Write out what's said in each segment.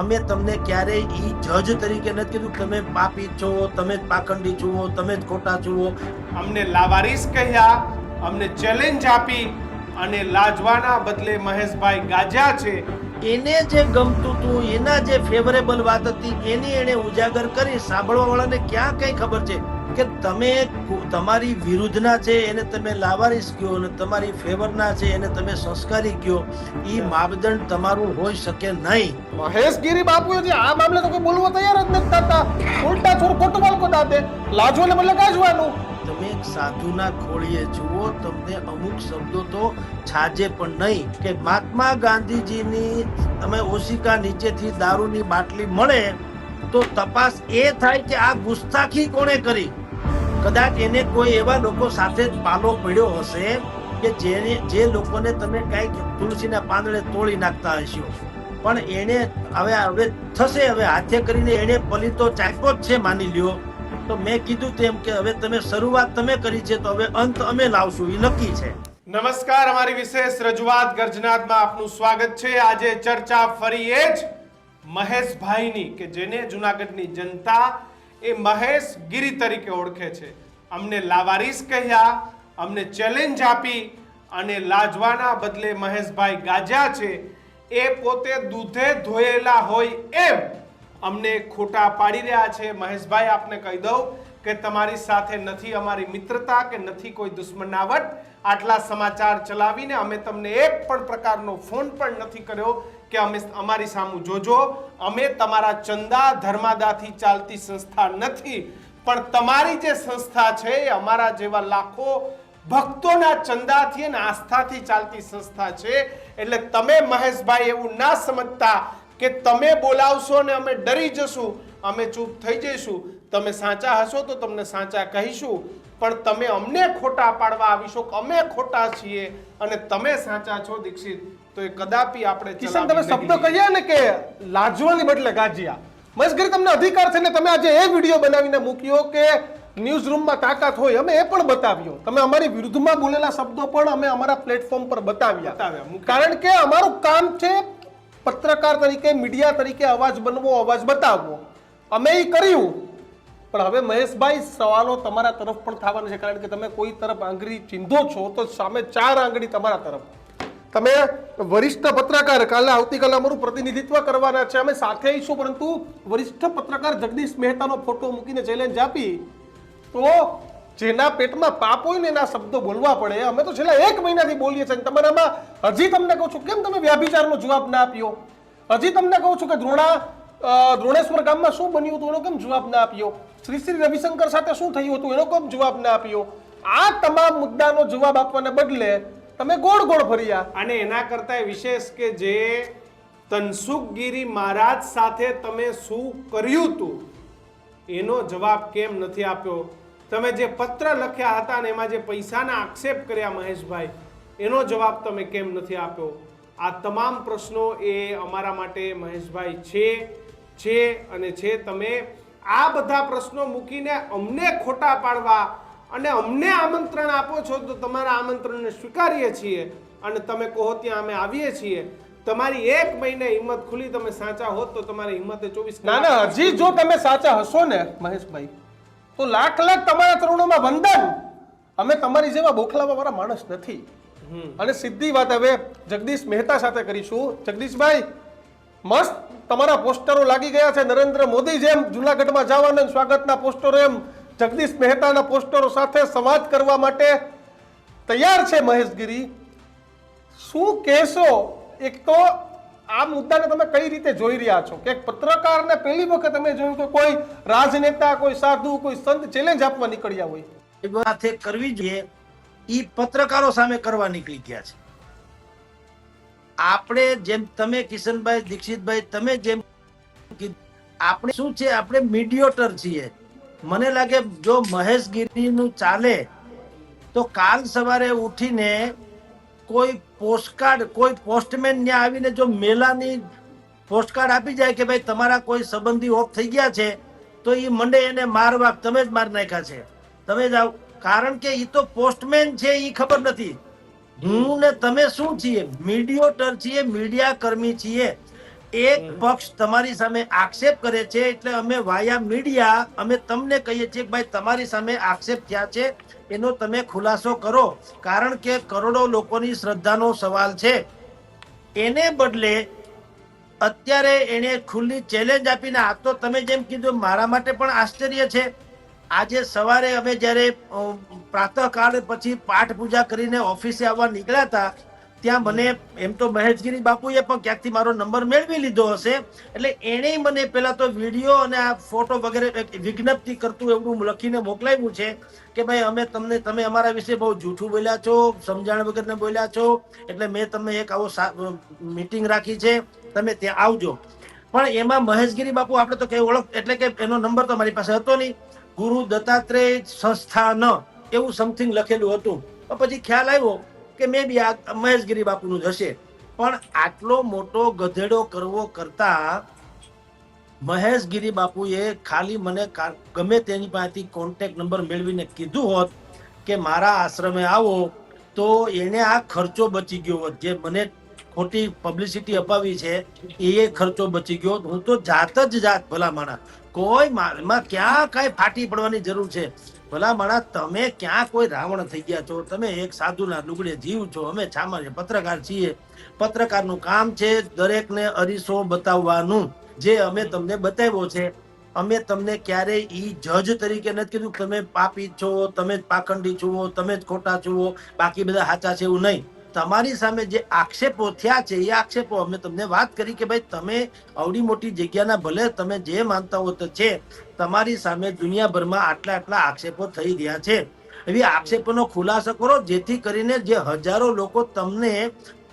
અમે તમને ક્યારેય ઈ જજ તરીકે નથી કીધું. તમે પાપી છો, તમે જ પાખંડી છો, તમે જ ખોટા છો. અમને લાવારીસ કહ્યા, અમને ચેલેન્જ આપી અને લાજવાના બદલે મહેશભાઈ ગાજ્યા છે. એને જે ગમતું હતું એના જે ફેવરેબલ વાત હતી, એની એને ઉજાગર કરી. સાંભળવા વાળાને ક્યાં કઈ ખબર છે? કે તમે તમારી વિરુદ્ધના છે એને તમે લાવારીસ કયો અને તમારી ફેવરના છે એને તમે સંસ્કારી કયો એ માપદંડ તમારું હોઈ શકે નહીં. મહેશગીરી બાપુ જે આ મામલે તો કોઈ બોલવા તૈયાર જ નથી થતા. ઉલટા થોડું ખોટું બાળકો દાતે ને મતલબ કાજવાનું તમે એક સાધુના ખોળીએ જુઓ તમને અમુક શબ્દો તો છાજે પણ નહીં. કે મહાત્મા ગાંધીજીની તમે ઓશિકા નીચેથી દારૂની બાટલી મળે તો તપાસ એ થાય કે આ ગુસ્તાખી કોણે કરી? કદાચ એને કોઈ એવા લોકો સાથે જ પાલો પડ્યો હશે કે જેને જે લોકોને તમે કંઈક તુલસીના પાંદડે તોડી નાખતા હશો. પણ એને હવે હવે થશે, હવે હાથે કરીને એને પલિતો ચાખ્યો જ છે, માની લ્યો. તો મેં કીધું તેમ કે હવે તમે શરૂઆત તમે કરી છે, તો હવે અંત અમે લાવશું એ નક્કી છે. નમસ્કાર, અમારી વિશેષ રજૂઆત ગર્જનાથમાં આપનું સ્વાગત છે. આજે ચર્ચા ફરી એ જ મહેશભાઈની, કે જેને જુનાગઢની જનતા એ મહેશ ગીરી તરીકે ઓળખે છે. અમને લાવારીસ કહ્યા, અમને ચેલેન્જ આપી અને લાજવાના બદલે મહેશભાઈ ગાજ્યા છે. એ પોતે દૂધે ધોયેલા હોય એમ અમને ખોટા પાડી રહ્યા છે. મહેશભાઈ, આપને કહી દઉં કે તમારી સાથે નથી અમારી મિત્રતા કે નથી કોઈ દુશ્મનાવટ. આટલા સમાચાર ચલાવીને અમે તમને એક પણ પ્રકારનો ફોન પણ નથી કર્યો કે અમે અમારી સામું જોજો, અમે તમારા ચંદા ધર્માદાથી ચાલતી સંસ્થા નથી, પણ તમારી જે સંસ્થા છે એ અમારા જેવા લાખો ભક્તોના ચંદાથી અને આસ્થાથી ચાલતી સંસ્થા છે. એટલે તમે મહેશભાઈ એવું ના સમજતા કે તમે બોલાવશો ને અમે ડરી જશું, અમે ચૂપ થઈ જઈશું, તમે સાચા હશો તો તમને સાચા કહીશું, પણ તમે અમને ખોટા પાડવા આવીશો, અમે ખોટા છીએ અને તમે સાચા છો, દીક્ષિત. તો એ કદાપી આપણે કિશન તમે શબ્દો કહીએ ને કે લાજવાની બદલે ગાજ્યા. મહેશગીરી તમને અધિકાર છે ને તમે આજે એ વીડિયો બનાવીને મૂક્યો કે ન્યૂઝ રૂમમાં તાકાત હોય અમે એ પણ બતાવ્યો. તમે અમારી વિરુદ્ધમાં બોલેલા શબ્દો પણ અમે અમારા પ્લેટફોર્મ પર બતાવ્યા. બતાવ્યા, કારણ કે અમારું કામ છે પત્રકાર તરીકે મીડિયા તરીકે અવાજ બનવો અવાજ બતાવવો. અમે એ કર્યું. પણ હવે મહેશભાઈ સવાલો તમારા તરફ પણ થવાના છે. કારણ કે તમે કોઈ તરફ આંગળી ચીંધો છો તો સામે ચાર આંગળી તમારા તરફ. તમે વરિષ્ઠ પત્રકાર, કાલે આવતીકાલે અમારું પ્રતિનિધિત્વ કરવાના છે. અમે સાથે આવીશું, પરંતુ વરિષ્ઠ પત્રકાર જગદીશ મહેતાનો ફોટો મૂકીને ચેલેન્જ આપી. તો જેના પેટમાં પાપ હોય ને એના શબ્દો બોલવા પડે. અમે તો છેલ્લા એક મહિનાથી બોલીએ છીએ તમારામાં હજી તમને કહું છું, કેમ તમે વ્યાભિચારનો જવાબ ના આપ્યો હજી તમને કહું છું કે દ્રોણા દ્રોણેશ્વર ગામમાં શું બન્યું હતું? એનો કેમ જવાબ ના આપ્યો શ્રી શ્રી રવિશંકર સાથે શું થયું હતું? એનો કેમ જવાબ ના આપ્યો આ તમામ મુદ્દાનો જવાબ આપવાને બદલે તમે ગોળ ગોળ ફર્યા અને એના કરતા વિશેષ કે જે તનસુખગીરી મહારાજ સાથે તમે શું કર્યું હતું એનો જવાબ કેમ નથી આપ્યો? તમે જે પત્ર લખ્યા હતા ને એમાં જે પૈસાના આક્ષેપ કર્યા મહેશભાઈ, એનો જવાબ તમે કેમ નથી આપ્યો? આ તમામ પ્રશ્નો એ અમારા માટે મહેશભાઈ છે છે અને છે. તમે આ બધા પ્રશ્નો મૂકીને અમને ખોટા પાડવા અને અમને આમંત્રણ આપો છો તો તમારા આમંત્રણને સ્વીકારીએ છીએ અને તમે કહો ત્યાં અમે આવીએ છીએ. તમારી એક મહિને હિંમત ખુલી તમે સાચા હોત તો તમારી હિંમતે ચોવીસ ના ના હજી જો તમે સાચા હશો ને મહેશભાઈ તો લાખ લાખ તમારા તરુણોમાં વંદન. અમે તમારી જેવા બોખલાવા વાળા માણસ નથી. અને સીધી વાત હવે જગદીશ મહેતા સાથે કરીશું. જગદીશભાઈ મસ્ત તમારા પોસ્ટરો લાગી ગયા છે. નરેન્દ્ર મોદી જેમ જુનાગઢમાં જવાના સ્વાગતના પોસ્ટરો એમ. જગદીશ મહેતાના પોસ્ટરો સાથે સંવાદ કરવા માટે તૈયાર છે મહેશગીરી. શું કહેશો? એક તો આ મુદ્દાને તમે કઈ રીતે જોઈ રહ્યા છો? કે પત્રકારને પહેલી વખત તમે જોયું કે કોઈ રાજનેતા, કોઈ સાધુ, કોઈ સંત ચેલેન્જ આપવા નીકળ્યા હોય. એ સાથે કરવી જોઈએ. એ પત્રકારો સામે કરવા નીકળી ગયા છે. આપણે જેમ તમે કિશનભાઈ, દીક્ષિતભાઈ, તમે જેમ આપણે શું છે? આપણે મીડિયોટર છીએ. મને લાગે જો મહેશ ગીરીનું ચાલે, તો કાલ સવારે ઉઠીને કોઈ પોસ્ટકાર્ડ કોઈ પોસ્ટમેન ત્યાં આવીને જો મેલાની પોસ્ટકાર્ડ આપી જાય કે ભાઈ તમારા કોઈ સંબંધી ઓફ થઈ ગયા છે, તો એ મંડે એને મારવા તમે જ માર નાખ્યા છે. તમે જાઓ. કારણ કે એ તો પોસ્ટમેન છે એ ખબર નથી. હું ને તમે શું છીએ? મીડિયોટર છીએ મીડિયા કર્મી છીએ. એક પક્ષ તમારી સામે આક્ષેપ કરે છે એટલે અમે વાયા મીડિયા, અમે તમને કહીએ છીએ ભાઈ તમારી સામે આક્ષેપ થયા છે, એનો તમે ખુલાસો કરો. કારણ કે કરોડો લોકોની શ્રદ્ધાનો સવાલ છે. એને બદલે અત્યારે એને ખુલ્લી ચેલેન્જ આપીને, આ તો તમે જેમ કીધું મારા માટે પણ આશ્ચર્ય છે. આજે સવારે અમે જ્યારે પ્રાતઃકાળ પછી પાઠ પૂજા કરીને ઓફિસે આવવા નીકળ્યા હતા ત્યાં મને એમ તો મહેશગીરી બાપુએ પણ ક્યાંકથી મારો નંબર મેળવી લીધો હશે. એટલે એણે મને પહેલાં તો વીડિયો અને આ ફોટો વગેરે વિજ્ઞપ્તિ કરતું એવું લખીને મોકલાવ્યું છે કે ભાઈ અમે તમને, તમે અમારા વિશે બહુ જૂઠું બોલ્યા છો, સમજાણ વગરને બોલ્યા છો, એટલે મેં તમને એક આવો મિટિંગ રાખી છે, તમે ત્યાં આવજો. પણ એમાં મહેશગીરી બાપુ આપણે તો કઈ ઓળખ, એટલે કે એનો નંબર તો મારી પાસે હતો નહીં. ગુરુ દત્તાત્રેય સંસ્થાન, એવું સમથિંગ લખેલું હતું. પછી ખ્યાલ આવ્યો કે મે બી આ મહેશગીરી બાપુનું જ હશે પણ આટલો મોટો ગધેડો કરવો કરતા મહેશગીરી બાપુએ ખાલી મને ગમે તેની પાસેથી કોન્ટેક્ટ નંબર મેળવીને કીધું હોત કે મારા આશ્રમે આવો, તો એને આ ખર્ચો બચી ગયો હોત. જે મને ખોટી પબ્લિસિટી અપાવી છે, એ ખર્ચો બચી ગયો હું તો જાત જ જાત ભલા માણા કોઈ મા- એમાં ક્યાં કાંઈ ફાટી પડવાની જરૂર છે? ભલા માણા તમે ક્યાં કોઈ રાવણ થઈ ગયા છો? તમે એક સાધુના લુગડે જીવ છો. અમે સામાન્ય પત્રકાર છીએ. પત્રકારનું કામ છે દરેકને અરીસો બતાવવાનું. જે અમે તમને બતાવ્યો છે, અમે તમને ક્યારે ઈ જજ તરીકે નથી કીધું તમે પાપી છો, તમે જ પાખંડી છો, તમે જ ખોટા છો, બાકી બધા સાચા છે એવું નહીં. તમારી સામે જે આક્ષેપો થયા છે, એ આક્ષેપો અમે તમને વાત કરી કે ભાઈ તમે આવડી મોટી જગ્યાના ભલે તમે જે માનતા હો તો છે તમારી સામે દુનિયાભરમાં આટલા આટલા આક્ષેપો થઈ રહ્યા છે. એવી આક્ષેપોનો ખુલાસો કરો, જેથી કરીને જે હજારો લોકો તમને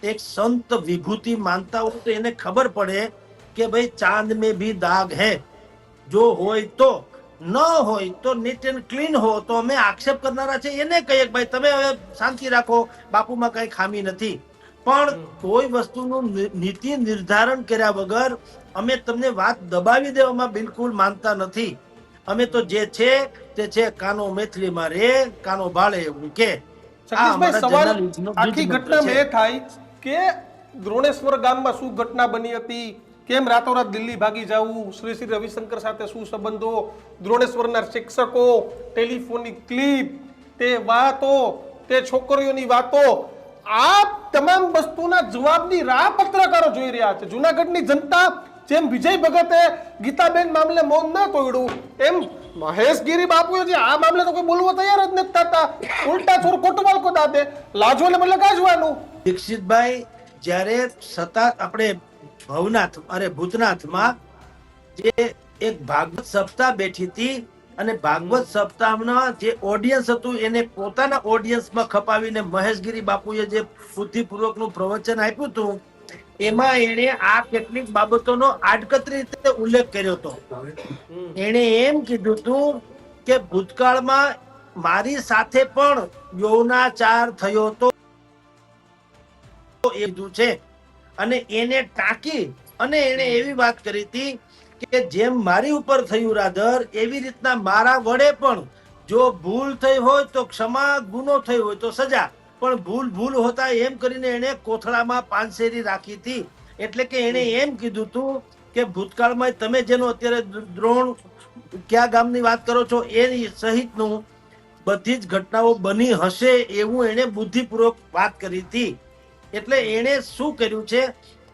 એક સંત વિભૂતિ માનતા હોય તો એને ખબર પડે કે ભાઈ ચાંદ મેં ભી દાગ હે. જો હોય તો, ન હોય તો નીટ એન્ડ ક્લીન હો તો અમે આક્ષેપ કરનારા છે. એને કહીએ ભાઈ તમે હવે શાંતિ રાખો, બાપુમાં કઈ ખામી નથી. પણ કોઈ વસ્તુનું નીતિ નિર્ધારણ કર્યા વગર અમે તમને વાત દબાવી દેવામાં બિલકુલ માનતા નથી. અમે તો જે છે તે છે કાનો મેથલીમાં રે કાનો ભાળે એવું કે. આખી ઘટના એ થાય કે દ્રોણેશ્વર ગામમાં શું ઘટના બની હતી? કેમ રાતોરાત દિલ્હી ભાગી જવું? શ્રી શ્રી રવિશંકર સાથે શું સંબંધો? દ્રોણેશ્વરના શિક્ષકો ટેલિફોનની ક્લિપ તે વાતો તે છોકરીઓની વાતો આ તમામ વસ્તુના જવાબની રાહ પત્રકારો જોઈ રહ્યા છે. જુનાગઢની જનતા જેમ વિજય ભગતે ગીતાબેન મામલે મૌન ન તોડ્યું, એમ મહેશ ગીરી બાપુએ જે આ મામલે તો કોઈ બોલવા તૈયાર જ નથી થતા. ઉલટા છોર કોટવાલ કો દાદે, લાજવાને મતલબ ગાજવાનું. દીક્ષિતભાઈ, જ્યારે સતા આપણે ભવનાથ, અરે ભૂતનાથમાં જે એક ભાગવત સપ્તાહ બેઠી હતી અને ભાગવત સપ્તાહમાં જે ઓડિયન્સ હતું એને પોતાના ઓડિયન્સમાં ખપાવીને મહેશગીરી બાપુએ જે બુદ્ધિપૂર્વકનું પ્રવચન આપ્યું હતું એમાં એણે આ કેટલીક બાબતોનો આડકતરી રીતે ઉલ્લેખ કર્યો હતો. એણે એમ કીધું હતું કે ભૂતકાળમાં મારી સાથે પણ યૌનાચાર થયો હતો. એ છે. અને એને ટાંકી અને એને એવી વાત કરી હતી કે જેમ મારી ઉપર થયું રાધર એવી રીતના મારા વડે પણ જો ભૂલ થઈ હોય તો ક્ષમા ગુનો થયો હોય તો સજા. પણ ભૂલ ભૂલ હોતા એમ કરીને એને કોથળામાં પાનસેરી રાખી હતી. એટલે કે એને એમ કીધું હતું કે ભૂતકાળમાં તમે જેનો અત્યારે દ્રોણ કયા ગામની વાત કરો છો એની સહિતનું બધી જ ઘટનાઓ બની હશે એવું એને બુદ્ધિપૂર્વક વાત કરી હતી. એટલે એણે શું કર્યું છે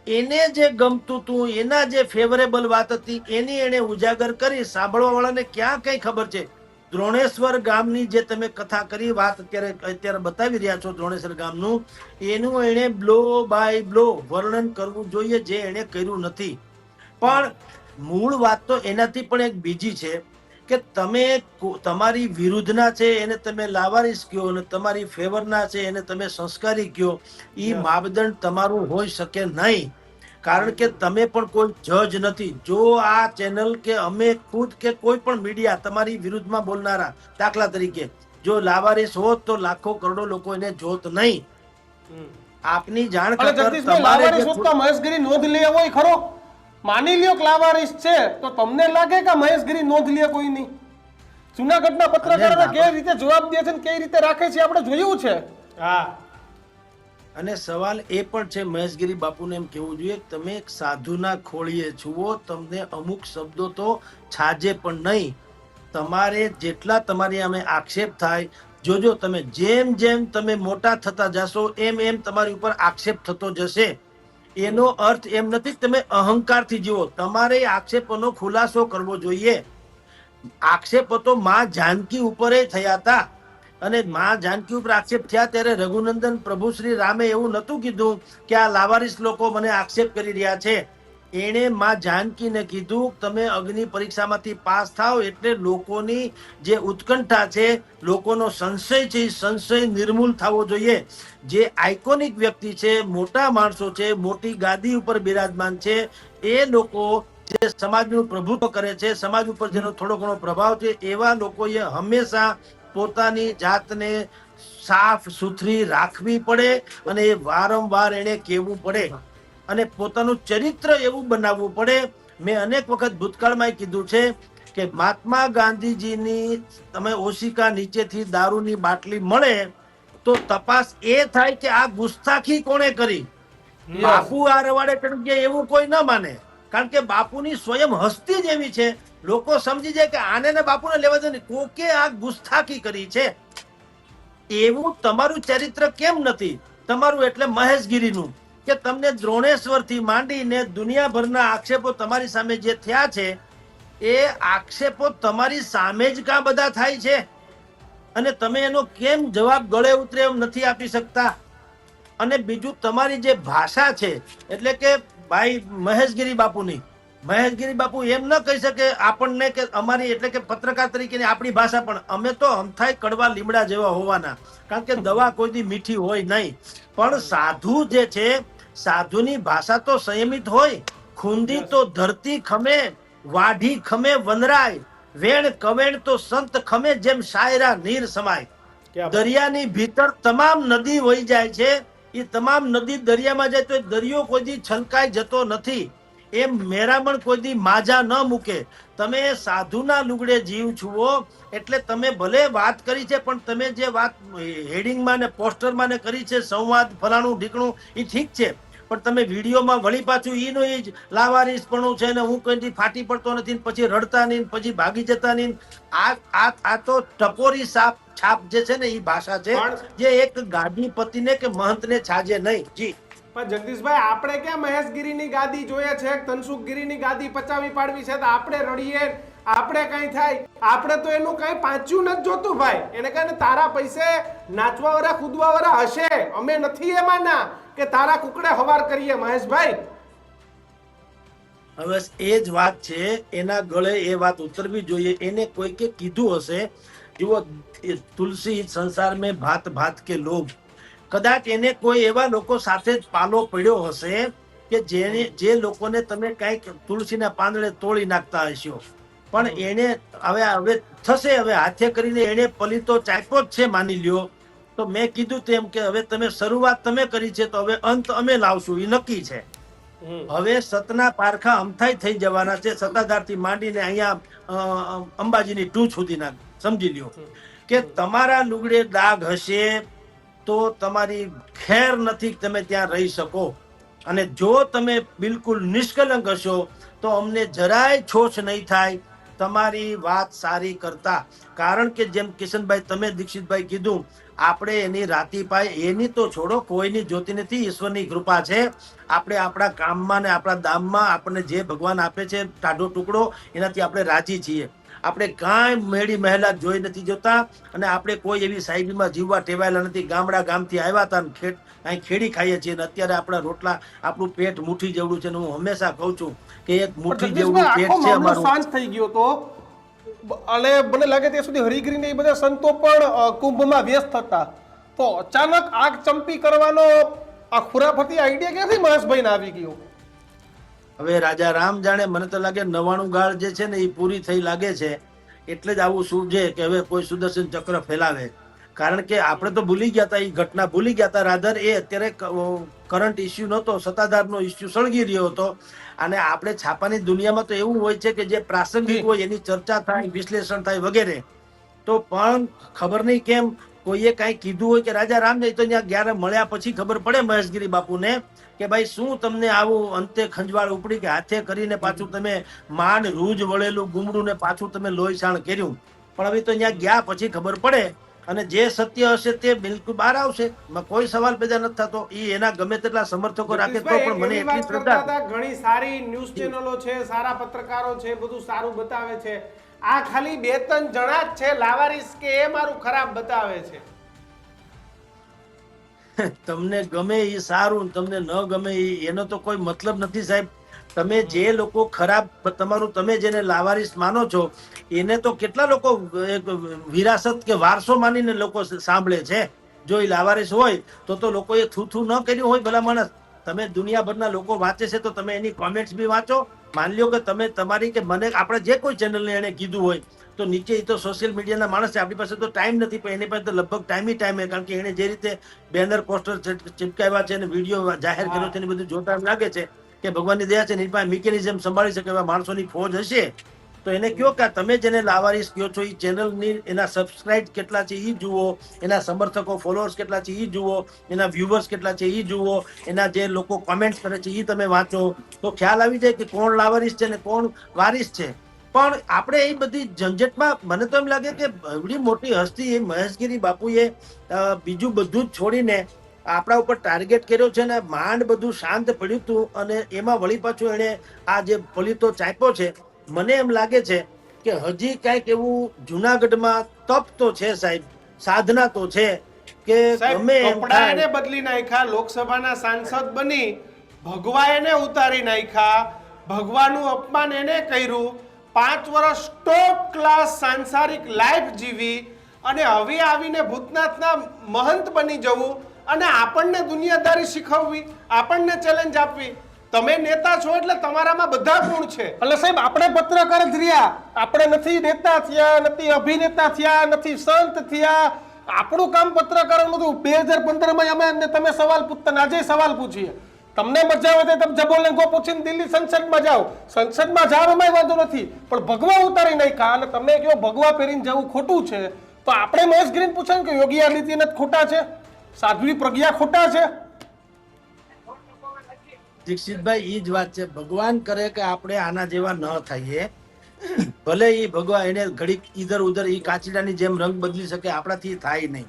એને જે ગમતું હતું એના જે ફેવરેબલ વાત હતી, એની એને ઉજાગર કરી. સાંભળવા વાળાને ક્યાં કઈ ખબર છે? દ્રોણેશ્વર ગામની જે તમે કથા કરી, વાત અત્યારે અત્યારે બતાવી રહ્યા છો દ્રોણેશ્વર ગામનું, એનું એણે બ્લો બાય બ્લો વર્ણન કરવું જોઈએ જે એણે કર્યું નથી. પણ મૂળ વાત તો એનાથી પણ એક બીજી છે. કે તમે તમારી વિરુદ્ધના છે એને તમે લાવારીસ કયો અને તમારી ફેવરના છે એને તમે સંસ્કારી કયો એ માપદંડ તમારું હોઈ શકે નહીં. કારણ કે તમે પણ કોઈ જજ નથી. જો આ ચેનલ કે અમે ખુદ કે કોઈ પણ મીડિયા તમારી વિરુદ્ધમાં બોલનારા દાખલા તરીકે જો લાવારીસ હોત તો લાખો કરોડો લોકો એને જોત નહીં. આપની જાણ અને તમારે મહેશગીરી નોંધ લે હોય ખરો. માની લ્યો ક્લાવારીસ છે તો તમને લાગે કે મહેશગીરી નોંધ લે કોઈ નહીં જુનાગઢના પત્રકારોને કેવી રીતે જવાબ દે છે ને કેવી રીતે રાખે છે આપણે જોયું છે. હા. અને સવાલ એ પણ છે મહેશગીરી બાપુને એમ કહેવું જોઈએ કે તમે એક સાધુના ખોળીએ જુઓ તમને અમુક શબ્દો તો છાજે પણ નહીં. તમારે જેટલા તમારી અમે આક્ષેપ થાય જોજો તમે જેમ જેમ તમે મોટા થતા જશો એમ એમ તમારી ઉપર આક્ષેપ થતો જશે. એનો અર્થ એમ નથી તમે અહંકારથી જીવો. તમારે આક્ષેપોનો ખુલાસો કરવો જોઈએ. આક્ષેપો તો માં જાનકી ઉપર થયા હતા. અને માં જાનકી ઉપર આક્ષેપ થયા ત્યારે રઘુનંદન પ્રભુ શ્રી રામે એવું નતું કીધું કે આ લાવારીસ લોકો મને આક્ષેપ કરી રહ્યા છે. એણે માં જાનકીને કીધું, તમે અગ્નિ પરીક્ષામાંથી પાસ થાવ એટલે લોકોની જે ઉત્કંઠા છે, લોકોનો સંશય છે, એ સંશય નિર્મૂલ થવો જોઈએ. જે આઇકોનિક વ્યક્તિ છે, મોટા માણસો છે, મોટી ગાદી ઉપર બિરાજમાન છે, એ લોકો જે સમાજનું પ્રભુત્વ કરે છે, સમાજ ઉપર જેનો થોડો ઘણો પ્રભાવ છે, એવા લોકોએ હંમેશા પોતાની જાતને સાફ સુથરી રાખવી પડે અને વારંવાર એને કહેવું પડે. અને પોતાનું ચરિત્ર એવું બનાવવું પડે. મેં અનેક વખત ભૂતકાળમાં કીધું છે કે મહાત્મા ગાંધીજીની તમે ઓશિકા નીચેથી દારૂની બાટલી મળે તો તપાસ એ થાય કે આ ગુસ્તાખી કોણે કરી? બાપુ આ રવાડે ગયા એવું કોઈ ન માને. કારણ કે બાપુની સ્વયં હસ્તી જ એવી છે. લોકો સમજી જાય કે આને ને બાપુને લેવા દે કોકે આ ગુસ્તાખી કરી છે. એવું તમારું ચરિત્ર કેમ નથી? તમારું એટલે મહેશગીરીનું. કે તમને દ્રોણેશ્વરથી માંડીને દુનિયાભરના આક્ષેપો તમારી સામે જે થયા છે, એ આક્ષેપો તમારી સામે જ કાં બધા થાય છે? અને તમે એનો કેમ જવાબ ગળે ઉતરે એમ નથી આપી શકતા? અને બીજું, તમારી જે ભાષા છે, એટલે કે ભાઈ મહેશગીરી બાપુની, મહેશગીરી બાપુ એમ ન કહી શકે આપણને કે અમારી, એટલે કે પત્રકાર તરીકેની આપણી ભાષા, પણ અમે તો અમથાય કડવા લીમડા જેવા હોવાના. કારણ કે દવા કોઈથી મીઠી હોય નહીં. પણ સાધુ જે છે સાધુની ભાષા તો સંયમિત હોય ખૂંદી તો ધરતી ખમે વાઢી ખમે વનરાય વેણ કવેણ તો સંત ખમે જેમ શાયરા નીર સમાય. દરિયાની ભીતર તમામ નદી વહી જાય છે એ તમામ નદી દરિયામાં જાય તો દરિયો કોઈ દી છલકાઈ જતો નથી. એમ મેરામણ કોઈ દી માજા ન મૂકે. તમે સાધુના લુગડે જીવ છુઓ એટલે તમે ભલે વાત કરી છે પણ તમે જે વાત હેડિંગમાં ને પોસ્ટરમાં ને કરી છે સંવાદ ફલાણું ઢીકણું એ ઠીક છે. પણ તમે વિડીયોમાં વળી પાછું ઈનો ઈ જ લાવારીસપણું છે ને હું કંઈથી ફાટી પડતો નથી પછી રડતા નહીં પછી ભાગી જતા નહીં આ આ આ તો ટપોરી સાપ છાપ જે છે ને એ ભાષા છે જે એક ગાદીપતિને કે મહંતને છાજે નહીં. જી. પણ જગદીશભાઈ, આપણે ક્યાં મહેશગીરીની ગાદી જોઈએ છે? તનસુખગીરીની ગાદી પચાવી પાડવી છે તો આપણે રડીએ. આપણે કઈ થાય? આપણે તો એનું કઈ પાંચ્યું નથી જોતું ભાઈ. એને કહે તારા પૈસે નાચવા વાળા કૂદવા વાળા હશે. અમે નથી એમાં ના કે તારા કુકડે હવાર કરીએ, મહેશભાઈ. હવે એ જ વાત છે, એના ગળે એ વાત ઉતરવી જોઈએ. એને કોઈકે કીધું હશે? જુઓ, તુલસી સંસાર મેં ભાત ભાત કે લોભ. કદાચ એને કોઈ એવા લોકો સાથે જ પાલો પડ્યો હશે કે જેને જે લોકોને તમે કાંઈક તુલસીના પાંદડે તોડી નાખતા હશો. પણ એને હવે હવે થશે હવે હાથે કરીને એને પલીતો ચાપ્યો જ છે માની લ્યો. તો મેં કીધું તેમ કે હવે તમે શરૂઆત તમે કરી છે તો હવે અંત અમે લાવશું એ નક્કી છે. હવે સતના પારખા અમથાઈ થઈ જવાના છે સત્તાધારથી માંડીને અહીંયા અંબાજીની ટુ સુધીના સમજી લ્યો. કે તમારા લુગડે દાગ હશે તો તમારી ખેર નથી તમે ત્યાં રહી શકો. અને જો તમે બિલકુલ નિષ્કલંક હશો, તો અમને જરાય છોછ નહીં થાય. તમારી વાત સારી કરતા. કારણ કે જેમ કિશનભાઈ, તમે દીક્ષિતભાઈ કીધું, આપણે એની રાતી પાય એની તો છોડો, કોઈની જોતી નથી, ઈશ્વરની કૃપા છે. આપણે આપણા કામમાં ને આપણા દામમાં આપણને જે ભગવાન આપે છે, ટાઢો ટુકડો, એનાથી આપણે રાજી છીએ. આપણે કાંઈ મેળી મહેલા જોઈ નથી જોતા અને આપણે કોઈ એવી સાહેબીમાં જીવવા ટેવાયેલા નથી. ગામડા ગામથી આવ્યા હતા અને ખેડ અહીં ખેડી ખાઈએ છીએ અત્યારે આપણા રોટલા આપણું પેટ મુઠ્ઠી જેવડું છે હું હંમેશા કહું છું કે એક મુઠ્ઠી જેવડું પેટ છે અમારું. સાંજ થઈ ગયો તો. અને મને લાગે ત્યાં સુધી હરિગીરી ને એ બધા સંતો પણ કુંભમાં વ્યસ્ત હતા. તો અચાનક આગ ચંપી કરવાનો આ ખુરાફતી આઈડિયા ક્યાંથી મહેશભાઈને આવી ગયો? હવે રાજા રામ જાણે મને તો લાગે નવાણું ગાળ જે છે ને એ પૂરી થઈ લાગે છે એટલે જ આવું સૂઝે કે હવે કોઈ સુદર્શન ચક્ર ફેલાવે. કારણ કે આપણે તો ભૂલી ગયા હતા એ ઘટના ભૂલી ગયા હતા રાધર એ અત્યારે કરંટ ઇસ્યુ નહોતો સત્તાધારનો ઇસ્યુ સળગી રહ્યો હતો. અને આપણે છાપાની દુનિયામાં તો એવું હોય છે કે જે પ્રાસંગિક હોય એની ચર્ચા થાય વિશ્લેષણ થાય વગેરે. તો પણ ખબર નહીં કેમ કોઈએ કાંઈ કીધું હોય કે રાજા રામ તો ત્યાં જ્યારે મળ્યા પછી ખબર પડે મહેશગીરી બાપુને કે ભાઈ શું તમને આવું અંતે ખંજવાળ ઉપડી કે હાથે કરીને પાછું તમે માંડ રૂજ વળેલું ગુમડું ને પાછું તમે લોહીસાણ કર્યું. પણ હવે તો ત્યાં ગયા પછી ખબર પડે અને જે સત્ય હશે તે બિલકુલ બહાર આવશે. કોઈ સવાલ પેદા નથી થતો. એ એના ગમે તેટલા સમર્થકો રાખે તો પણ મને એટલી શ્રદ્ધા. ઘણી સારી ન્યૂઝ ચેનલો છે સારા પત્રકારો છે બધું સારું બતાવે છે. આ ખાલી બે ત્રણ જણા જ છે લાવારીસ કે એ મારું ખરાબ બતાવે છે. તમને ગમે એ સારું તમને ન ગમે એ એનો તો કોઈ મતલબ નથી સાહેબ. તમે જે લોકો ખરાબ તમારું તમે જેને લાવારીસ માનો છો એને તો કેટલા લોકો એક વિરાસત કે વારસો માનીને લોકો સાંભળે છે? જો એ લાવારીસ હોય તો તો લોકોએ થૂથું ન કર્યું હોય ભલા માણસ. તમે દુનિયાભરના લોકો વાંચે છે તો તમે એની કોમેન્ટ્સ બી વાંચો માની લ્યો કે તમે તમારી કે મને આપણે જે કોઈ ચેનલને એને કીધું હોય તો નીચે એ તો સોશિયલ મીડિયાના માણસ છે આપણી પાસે તો ટાઈમ નથી પણ એની પાસે તો લગભગ ટાઈમ ટાઈમ કારણ કે એણે જે રીતે બેનર પોસ્ટર ચિપકાવ્યા છે અને વીડિયો જાહેર કર્યો છે એને બધું જોતા એમ લાગે છે કે ભગવાનની દયા છે એની પાસે મિકેનિઝમ સંભાળી શકે એવા માણસોની ફોજ હશે. તો એને કયો કે તમે જેને લાવારીસ કયો છો એ ચેનલની એના સબસ્ક્રાઇબ કેટલા છે એ જુઓ, એના સમર્થકો ફોલોઅર્સ કેટલા છે એ જુઓ, એના વ્યૂવર્સ કેટલા છે એ જુઓ, એના જે લોકો કોમેન્ટ કરે છે એ તમે વાંચો. તો ખ્યાલ આવી જાય કે કોણ લાવારીસ છે ને કોણ વારીસ છે. પણ આપણે એ બધી ઝંઝટમાં, મને તો એમ લાગે કે એવડી મોટી હસ્તી એ મહેશગીરી બાપુએ બીજું બધું જ છોડીને આપણા ઉપર ટાર્ગેટ કર્યો છે ને માંડ બધું શાંત પડ્યું હતું અને એમાં વળી પાછું એણે આ જે પલિતો ચાપ્યો છે મને એમ લાગે છે કે હજી કાંઈક એવું જુનાગઢમાં તપ તો છે સાહેબ સાધના તો છે કે ગમે એને બદલી નાખ્યા લોકસભાના સાંસદ બની ભગવા એને ઉતારી નાખ્યા ભગવાનું અપમાન એને કર્યું પાંચ વર્ષ ટોપ ક્લાસ સાંસારિક લાઈફ જીવી અને હવે આવીને ભૂતનાથના મહંત બની જવું અને આપણને દુનિયાદારી શીખવવી આપણને ચેલેન્જ આપવી. તમે નેતા છો એટલે તમારામાં બધા ગુણ છે. એટલે સાહેબ, આપણે પત્રકાર જ રહ્યા. આપણે નથી નેતા થયા, નથી અભિનેતા થયા, નથી સંત થયા. આપણું કામ પત્રકારોનું હતું. બે હજાર પંદરમાં અમે તમે સવાલ પૂછતા આજે સવાલ પૂછીએ. તમને મજા આવે તમે જબો લેંગો પૂછીને દિલ્હી સંસદમાં જાઓ. સંસદમાં જાવ એમાં વાંધો નથી. પણ ભગવા ઉતારી નાખ્યા અને તમે કહો ભગવા પહેરીને જવું ખોટું છે? તો આપણે મહેશ ગ્રીન પૂછે કે યોગી આદિત્યનાથ ખોટા છે? સાધ્વી પ્રજ્ઞા ખોટા છે? દીક્ષિતભાઈ એ જ વાત છે. ભગવાન કરે કે આપણે આના જેવા ન થઈએ. ભલે એ ભગવાન એને ઘડીક ઈધર ઉધર એ કાચડાની જેમ રંગ બદલી શકે, આપણાથી થાય નહીં.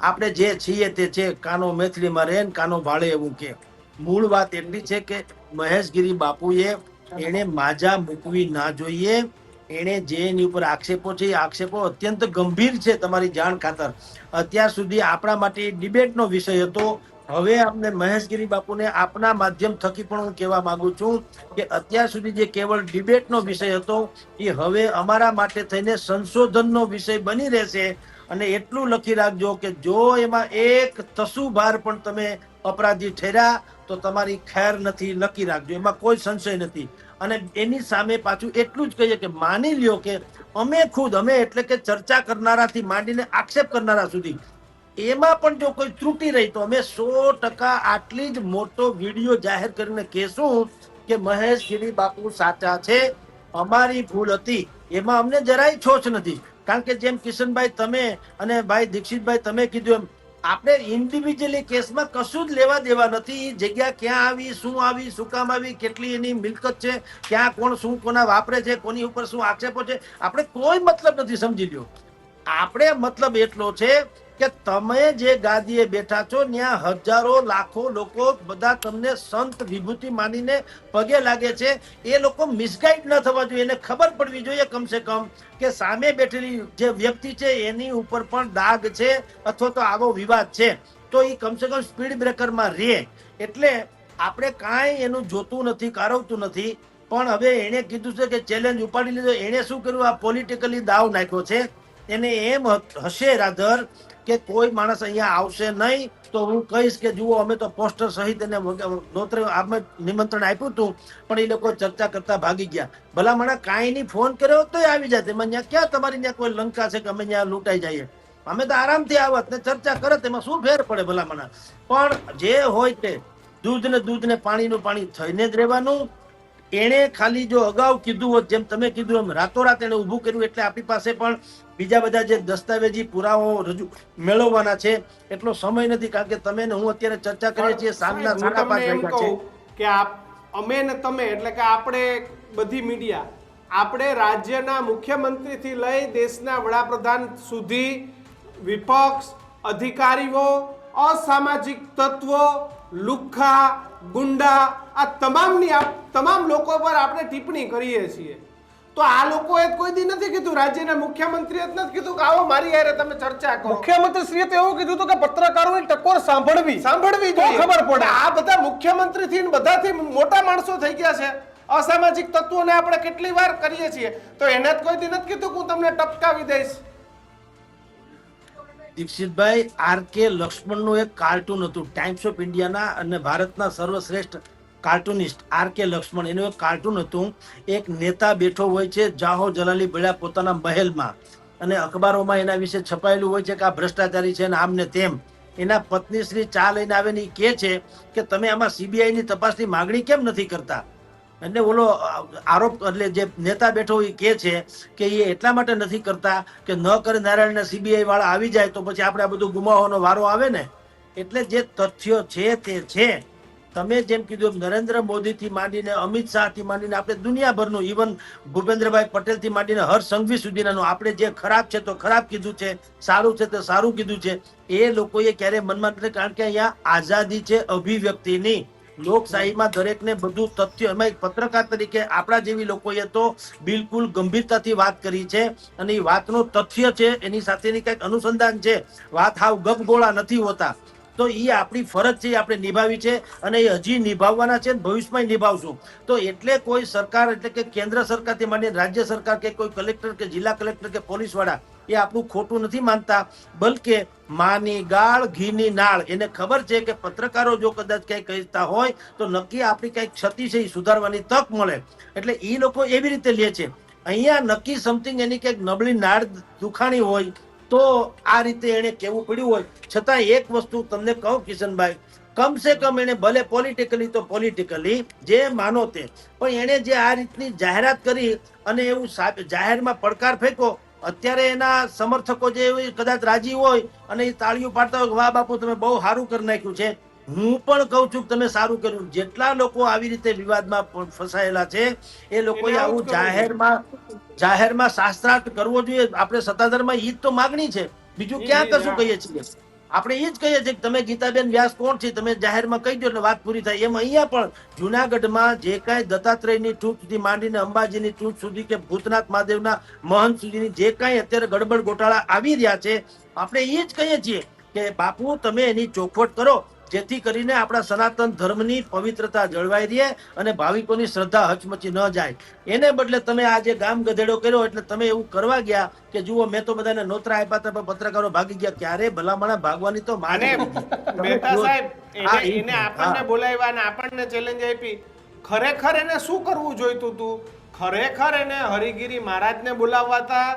આપણે જે છીએ તે છે. કાનો મેથલીમાં રહે ને કાનો ભાળે એવું કે. મૂળ વાત એટલી છે કે મહેશગીરી બાપુએ એને માજા મૂકવી ના જોઈએ. એણે જે એની ઉપર આક્ષેપો છે, એ આક્ષેપો અત્યંત ગંભીર છે તમારી જાણ ખાતર. અત્યાર સુધી આપણા માટે ડિબેટનો વિષય હતો. હવે અમને મહેશગીરી બાપુને આપના માધ્યમ થકી પણ હું કહેવા માંગુ છું કે અત્યાર સુધી જે કેવળ ડિબેટનો વિષય હતો, એ હવે અમારા માટે થઈને સંશોધનનો વિષય બની રહેશે. અને એટલું લખી રાખજો કે જો એમાં એક તસુભાર પણ તમે અપરાધી ઠેર્યા, તો તમારી ખેર નથી લખી રાખજો. એમાં કોઈ સંશય નથી. અને એની સામે પાછું એટલું જ કહીએ કે માની લ્યો કે અમે ખુદ, અમે એટલે કે ચર્ચા કરનારાથી માંડીને આક્ષેપ કરનારા સુધી એમાં પણ જો કોઈ ત્રુટિ રહી તો અમે સો ટકા આટલી જ મોટો વીડિયો જાહેર કરીને કહેશું કે મહેશ ગીરી બાપુ સાચા છે, અમારી ભૂલ હતી. એમાં અમને જરાય છોછ નથી. કારણ કે જેમ કિશનભાઈ તમે અને ભાઈ દીક્ષિતભાઈ તમે કીધું એમ, આપણે ઇન્ડિવિજ્યુઅલી કેસમાં કશું જ લેવા દેવા નથી. જગ્યા ક્યાં આવી, શું આવી, શું કામ આવી, કેટલી એની મિલકત છે, ક્યાં કોણ શું કોના વાપરે છે, કોની ઉપર શું આક્ષેપો છે, આપણે કોઈ મતલબ નથી સમજી લ્યો. આપણે મતલબ એટલો છે કે તમે જે ગાદીએ બેઠા છો ત્યાં હજારો, લાખો લોકો બધા તમને સંત વિભૂતિ માનીને પગે લાગે છે. એ લોકો મિસગાઈડ ન થવા જોઈએ. એને ખબર પડવી જોઈએ કમસે કમ કે સામે બેઠેલી જે વ્યક્તિ છે, એની ઉપર પણ દાગ છે અથવા તો આવો વિવાદ છે. તો એ કમસે કમ સ્પીડ બ્રેકરમાં રહે. એટલે આપણે કાંઈ એનું જોતું નથી, કારવતું નથી. પણ હવે એણે કીધું છે કે ચેલેન્જ ઉપાડી લીધો. એણે શું કર્યું? આ પોલિટિકલી દાવ નાખ્યો છે. એને એમ હશે, રાધર. કે કોઈ માણસ અહીંયા આવશે નહીં, તો હું કહીશ કે જુઓ, અમે તો પોસ્ટર સહિત એને નોતરે અમે નિમંત્રણ આપ્યું હતું, પણ એ લોકો ચર્ચા કરતા ભાગી ગયા. ભલા મને કાંઈ નહીં ફોન કર્યો તોય આવી જાય. એમાં ત્યાં ક્યાં તમારી ત્યાં કોઈ લંકા છે કે અમે ત્યાં લૂંટાઈ જઈએ? અમે તો આરામથી આવત ને ચર્ચા કરત એમાં શું ફેર પડે ભલા મને પણ જે હોય તે દૂધ ને દૂધ ને પાણીનું પાણી થઈને જ રહેવાનું. એણે ખાલી જો અગાઉ કીધું હોત, જેમ તમે કીધું એમ, રાતોરાત એને ઊભું કર્યું, એટલે આપણી પાસે પણ બીજા બધા જે દસ્તાવેજી પુરાવો રજૂ મેળવવાના છે એટલો સમય નથી કારણ કે તમે ને હું અત્યારે ચર્ચા કરીએ છીએ સાંજના સાડા પાંચ છે કહું કે આપ અમે ને તમે એટલે કે આપણે બધી મીડિયા આપણે રાજ્યના મુખ્યમંત્રીથી લઈ દેશના વડાપ્રધાન સુધી વિપક્ષ અધિકારીઓ અસામાજિક તત્વો લુખ્ખા ગુંડા આ તમામની તમામ લોકો પર આપણે ટિપ્પણી કરીએ છીએ. તો આ લોકોએ કોઈ દી નથી કીધું રાજ્યના મુખ્યમંત્રીએ જ નથી કીધું કે આવો મારી યારે તમે ચર્ચા કરો. મુખ્યમંત્રી શ્રીએ તો એવું કીધું હતું કે પત્રકારોની ટકોર સાંભળવી. સાંભળવી જોઈએ. ખબર પડે. આ બધા મુખ્યમંત્રી થી બધાથી મોટા માણસો થઈ ગયા છે. અસામાજિક તત્વોને આપણે કેટલી વાર કરીએ છીએ. તો એને જ કોઈ દી નથી કીધું કે હું તમને ટપકાવી દઈશ. દીક્ષિતભાઈ આર કે લક્ષ્મણનું એક કાર્ટૂન હતું ટાઈમ્સ ઓફ ઇન્ડિયાના અને ભારતના સર્વશ્રેષ્ઠ કાર્ટુનિસ્ટ આર કે લક્ષ્મણ. એનું એક કાર્ટૂન હતું. એક નેતા બેઠો હોય છે, જાહો જલાલી ભેળા પોતાના મહેલમાં. અને અખબારોમાં એના વિશે છપાયેલું હોય છે કે આ ભ્રષ્ટાચારી છે ને આમ ને તેમ. એના પત્ની શ્રી ચા લઈને આવે ને ઈ કહે છે કે તમે આમાં સીબીઆઈ ની તપાસની માંગણી કેમ નથી કરતા? એટલે ઓલો આરોપ, એટલે જે નેતા બેઠો એ કહે છે કે એ એટલા માટે નથી કરતા કે ન કરે નારાયણના સીબીઆઈ વાળા આવી જાય તો પછી આપણે આ બધું ગુમાવવાનો વારો આવે ને? એટલે જે તથ્યો છે તે છે. તમે જેમ કીધું એમ નરેન્દ્ર મોદીથી માંડીને, અમિત શાહથી માંડીને, આપણે દુનિયાભરનું ઇવન ભૂપેન્દ્રભાઈ પટેલથી માંડીને, હર સંઘવી સુધીનાનું, આપણે જે ખરાબ છે તો ખરાબ કીધું છે, સારું છે તો સારું કીધું છે, એ લોકોએ ક્યારે મનમાં નથી, કારણ કે અહીંયા આઝાદી છે અભિવ્યક્તિની. લોકશાહીમાં દરેકને બધું તથ્ય, એમાં એક પત્રકાર તરીકે આપણા જેવી લોકોએ તો બિલકુલ ગંભીરતાથી વાત કરી છે, અને એ વાતનું તથ્ય છે, એની સાથેની કંઈક અનુસંધાન છે. વાત હાવ ગપગોળા નથી હોતા. તો એ આપણી ફરજ છે આપણે નિભાવી છે અને એ હજી નિભાવવાના છે ભવિષ્યમાં નિભાવશું. તો એટલે કોઈ સરકાર એટલે કે કેન્દ્ર સરકારથી માંડીને રાજ્ય સરકાર કે કોઈ કલેક્ટર કે જિલ્લા કલેક્ટર કે પોલીસવાળા એ આપણું ખોટું નથી માનતા, બલકે માની ગાળ, ઘીની નાળ. એને ખબર છે કે પત્રકારો જો કદાચ કંઈ કહેતા હોય તો નક્કી આપણી કંઈક ક્ષતિ છે એ સુધારવાની તક મળે. એટલે એ લોકો એવી રીતે લે છે. અહીંયા નક્કી સમથિંગ એની કંઈક નબળી નાળ દુખાણી હોય તો આ રીતે એને કેવું પડ્યું હોય. છતાં એક વસ્તુ તમને કહું, કિશનભાઈ. કમસે કમ એને ભલે પોલિટિકલી તો પોલિટિકલી જે માનો તે. પણ એણે જે આ રીતની જાહેરાત કરી અને એવું જાહેરમાં પડકાર ફેંકો અત્યારે એના સમર્થકો જે કદાચ રાજી હોય અને એ તાળીઓ પાડતા હોય વાહ બાપુ, તમે બહુ સારું કરી નાખ્યું છે. હું પણ કહું છું કે તમે સારું કર્યું. જેટલા લોકો આવી રીતે વિવાદમાં ફસાયેલા છે એ લોકોએ આવું જાહેરમાં જાહેરમાં શાસ્ત્રાર્થ કરવો જોઈએ. આપણે સત્તાધારમાં ઈ જ તો માગણી છે. બીજું ક્યાં કશું કહીએ છીએ? આપણે એ જ કહીએ છીએ કે તમે ગીતાબેન વ્યાસ કોણ છે? તમે જાહેરમાં કહી દો એટલે વાત પૂરી થાય. એમ અહીંયા પણ જુનાગઢમાં જે કાંઈ દત્તાત્રેયની ટૂંક સુધી માંડીને અંબાજીની ટૂંક સુધી કે ભૂતનાથ મહાદેવના મહંત સુધીની જે કાંઈ અત્યારે ગડબડ ગોટાળા આવી રહ્યા છે આપણે એ જ કહીએ છીએ કે બાપુ તમે એની ચોખવટ કરો. જેથી કરીને આપણા સનાતન ધર્મની પવિત્રતા જળવાઈ રહે અને ભાવિકોની શ્રદ્ધા હચમચી ન જાય. એને બદલે તમે આજે ગામ ગધેડો કર્યો એટલે તમે એવું કરવા ગયા કે જુઓ મેં તો બધાને નોતરા આપ્યા હતા પત્રકારો ભાગી ગયા. ક્યારે? ભલામણા ભાગવાની તો માને મહેતા સાહેબ એને આપણને બોલાવ્યા અને આપણને ચેલેન્જ આપી. ખરેખર એને શું કરવું જોઈતું હતું ખરેખર એને હરિગીરી મહારાજને બોલાવવા હતા?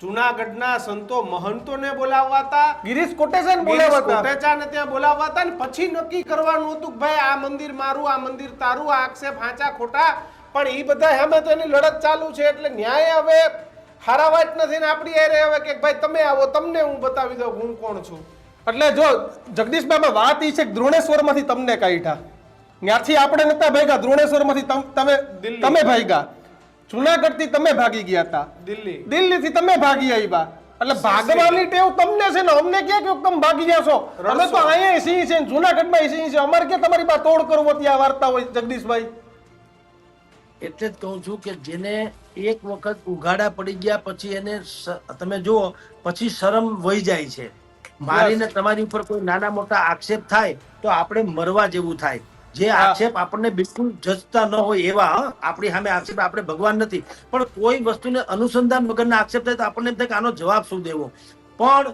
જુનાગઢના સંતો મહંતોને બોલાવવા હતા ગિરીશ કોટેચાને હતા. કોટેચાને ત્યાં બોલાવવા હતા ને પછી નક્કી કરવાનું હતું કે ભાઈ આ મંદિર મારું આ મંદિર તારું આ આક્ષેપ હાચા ખોટા પણ એ બધા સામે તો એની લડત ચાલુ છે એટલે ન્યાય હવે હારા વાત નથી ને આપણી હારે હવે કે ભાઈ તમે આવો તમને હું બતાવી દઉં હું કોણ છું એટલે જો જગદીશભાઈ વાત ઈ છે કે દ્રોણેશ્વરમાંથી તમને કાઢ્યા ત્યાંથી આપણે નતા ભાગ્યા દ્રોણેશ્વરમાંથી તમ-. તમે ભાગ્યા જુનાગઢથી તમે ભાગી ગયા હતા. દિલ્હી. દિલ્હીથી તમે ભાગી આવ્યા. એટલે ભાગવાની ટેવ તમને છે ને? અમને ક્યાં કે તમે ભાગી ગયા છો? અમે તો અહીંયા સિંહ છે જુનાગઢ જુનાગઢમાં સિંહ છે અમારે કે તમારી બા તોડ કરવો ત્યાં વાર્તા હોય જગદીશભાઈ? એટલે જ કહું છું કે જેને એક વખત ઉઘાડા પડી ગયા પછી એને તમે જુઓ પછી શરમ વહી જાય છે. મારીને તમારી ઉપર કોઈ નાના મોટા આક્ષેપ થાય તો આપણે મરવા જેવું થાય. જે આક્ષેપ આપણને બિલકુલ જજતા ન હોય એવા આપણી સામે આક્ષેપ આપણે ભગવાન નથી. પણ કોઈ વસ્તુને અનુસંધાન વગરના આક્ષેપ થાય તો આપણને એમ થાય કે આનો જવાબ શું દેવો? પણ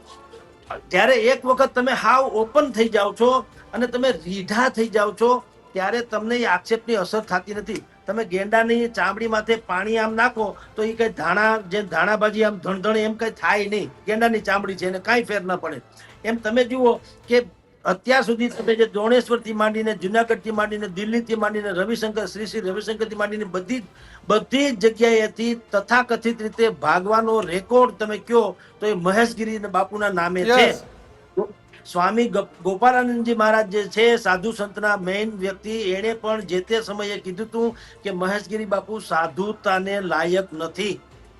જ્યારે એક વખત તમે હાવ ઓપન થઈ જાઓ છો અને તમે રીઢા થઈ જાઓ છો ત્યારે તમને એ આક્ષેપની અસર થતી નથી. તમે ગેંડાની ચામડી માથે પાણી આમ નાખો તો એ કઈ ધાણા જે ધાણાભાજી આમ ધણધણ એમ કઈ થાય નહીં. ગેંડાની ચામડી છે એને કાંઈ ફેર ન પડે. એમ તમે જુઓ કે અત્યાર સુધી તમે જે દોણેશ્વરથી માંડીને જુનાગઢથી માંડીને દિલ્હીથી માંડીને રવિશંકર શ્રી શ્રી રવિશંકરથી માંડીને બધી બધી જ જગ્યાએથી તથાકથિત રીતે ભાગવાનો રેકોર્ડ તમે કયો તો એ મહેશગીરી બાપુના નામે છે. સ્વામી ગોપાલનંદજી મહારાજ જે છે સાધુ સંતના મેઇન વ્યક્તિ એણે પણ જે તે સમયે કીધું હતું કે મહેશગીરી બાપુ સાધુતાને લાયક નથી.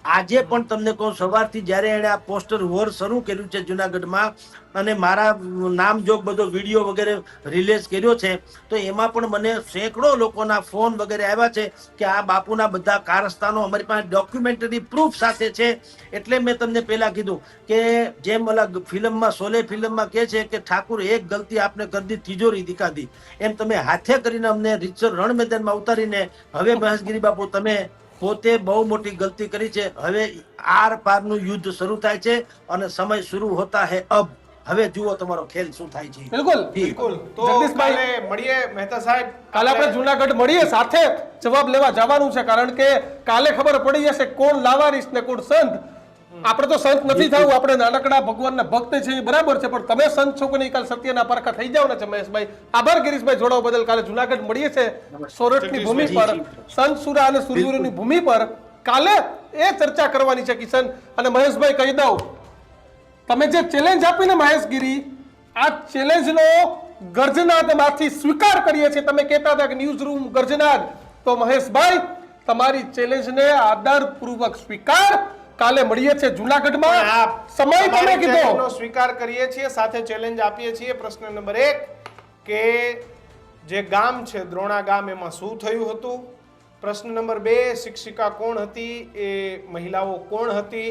આજે પણ તમને કહું, સવારથી જ્યારે એણે આ પોસ્ટર વોર શરૂ કર્યું છે જુનાગઢમાં અને મારા નામ જોગ બધો વીડિયો વગેરે રિલીઝ કર્યો છે, તો એમાં પણ મને સેંકડો લોકોના ફોન વગેરે આવ્યા છે કે આ બાપુના બધા કારસ્તાનો અમારી પાસે ડોક્યુમેન્ટરી પ્રૂફ સાથે છે. એટલે મેં તમને પહેલાં કીધું કે જેમ ઓલા ફિલ્મમાં, સોલે ફિલ્મમાં કહે છે કે ઠાકુર એક ગલતી આપને કરી તિજોરી દિખા એમ તમે હાથે કરીને અમને રીતસર રણ મેદાનમાં ઉતારીને હવે મહેશગીરી બાપુ તમે પોતે બહુ મોટી ગલતી કરી છે. હવે આર પારનું યુદ્ધ શરૂ થાય છે અને સમય શરૂ હોતા હે અબ. હવે જુઓ તમારો ખેલ શું થાય છે. બિલકુલ. બિલકુલ. તો જગદીશભાઈ- મળીએ મહેતા સાહેબ. કાલે આપણે જુનાગઢ મળીએ સાથે જવાબ લેવા જવાનું છે. કારણ કે કાલે ખબર પડી જશે કોણ લાવારીશ ને કોણ સંત આપણે તો સંત નથી થવું આપણે નાનકડા ભગવાનના ભક્ત છે એ બરાબર છે પણ તમે સંત છો કે નહીં કાલ સત્યના પારખા થઈ જાવ ને છે મહેશભાઈ. આભાર ગિરીશભાઈ જોડાવ બદલ કાલે જુનાગઢ મળીએ છે સોરઠની ભૂમિ પર સંત સુરા અને સુરવીરોની ભૂમિ પર કાલે એ ચર્ચા કરવાની છે કિશન અને મહેશભાઈ કહી દઉં. તમે જે ચેલેન્જ આપીને મહેશગીરી આ ચેલેન્જનો ગર્જનાદમાંથી સ્વીકાર કરીએ છીએ. તમે કહેતા હતા કે ન્યૂઝ રૂમ ગર્જનાદ. તો મહેશભાઈ તમારી ચેલેન્જને આદરપૂર્વક સ્વીકાર કાલે મળીએ છીએ જુનાગઢમાં? સમય તમે કીધો. સ્વીકાર કરીએ છીએ સાથે ચેલેન્જ આપીએ છીએ. પ્રશ્ન નંબર એક કે જે ગામ છે દ્રોણા ગામ એમાં શું થયું હતું? પ્રશ્ન નંબર બે શિક્ષિકા કોણ હતી? એ મહિલાઓ કોણ હતી?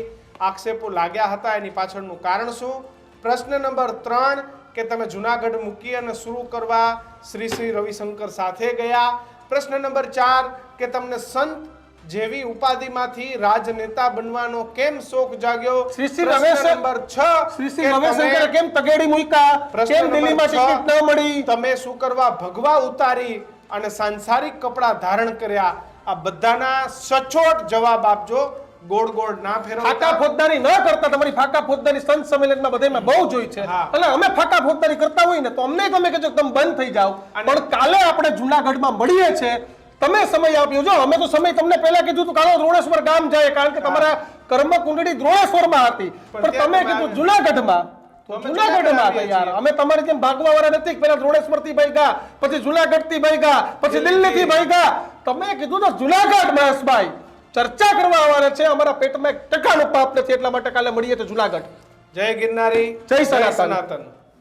આક્ષેપો લાગ્યા હતા એની પાછળનું કારણ શું? પ્રશ્ન નંબર ત્રણ કે તમે જુનાગઢ મૂકી અને શરૂ કરવા શ્રી શ્રી રવિશંકર સાથે ગયા? પ્રશ્ન નંબર ચાર કે તમને સંત જેવી ઉપાધિમાંથી રાજનેતા બનવાનો કેમ શોખ જાગ્યો? શ્રી શ્રી રમેશ- નંબર 6 શ્રી શ્રી કે રવિશંકરે કેમ તગેડી મૂક્યા? કેમ દિલ્હીમાં ટિકિટ ન મળી? તમે શું કરવા ભગવા ઉતારી અને સાંસારિક કપડા ધારણ કર્યા? આ બધાના સચોટ જવાબ આપજો. ગોળ ગોળ ના ફાકા ફેરવતા ફોજદારી ન કરતા. તમારી ફાકા ફોજદારી સંત સંમેલનમાં બધામાં બહુ જોઈ છે. એટલે અમે ફાકા ફોજદારી કરતા હોય ને તો અમને તમે કહેજો તમે બંધ થઈ જાઓ. પણ કાલે આપણે જુનાગઢમાં મળીએ છે તમે સમય આપ્યો. જો અમે તો સમય તમને પહેલા કીધું હતું કાળો દ્રોણેશ્વર ગામ જાય કારણ કે તમારા કર્મ કુંડળી દ્રોણેશ્વરમાં હતી. પણ તમે કીધું જુનાગઢમાં. અમે જુનાગઢમાં જુનાગઢ હતા યાર. અમે તમારી જેમ ભાગવા વાળા નથી. પેલા દ્રોણેશ્વરથી ભાગ્યા પછી જુનાગઢથી ભાગ્યા પછી દિલ્હી થી ભાગ્યા તમે કીધું તો જુનાગઢ મહેશભાઈ. ચર્ચા કરવા આવવાના છે. અમારા પેટમાં એક ટકાનો પાપ નથી. એટલા માટે કાલે મળીએ તો જુનાગઢ. જય ગિરનારી જય. સનાતન.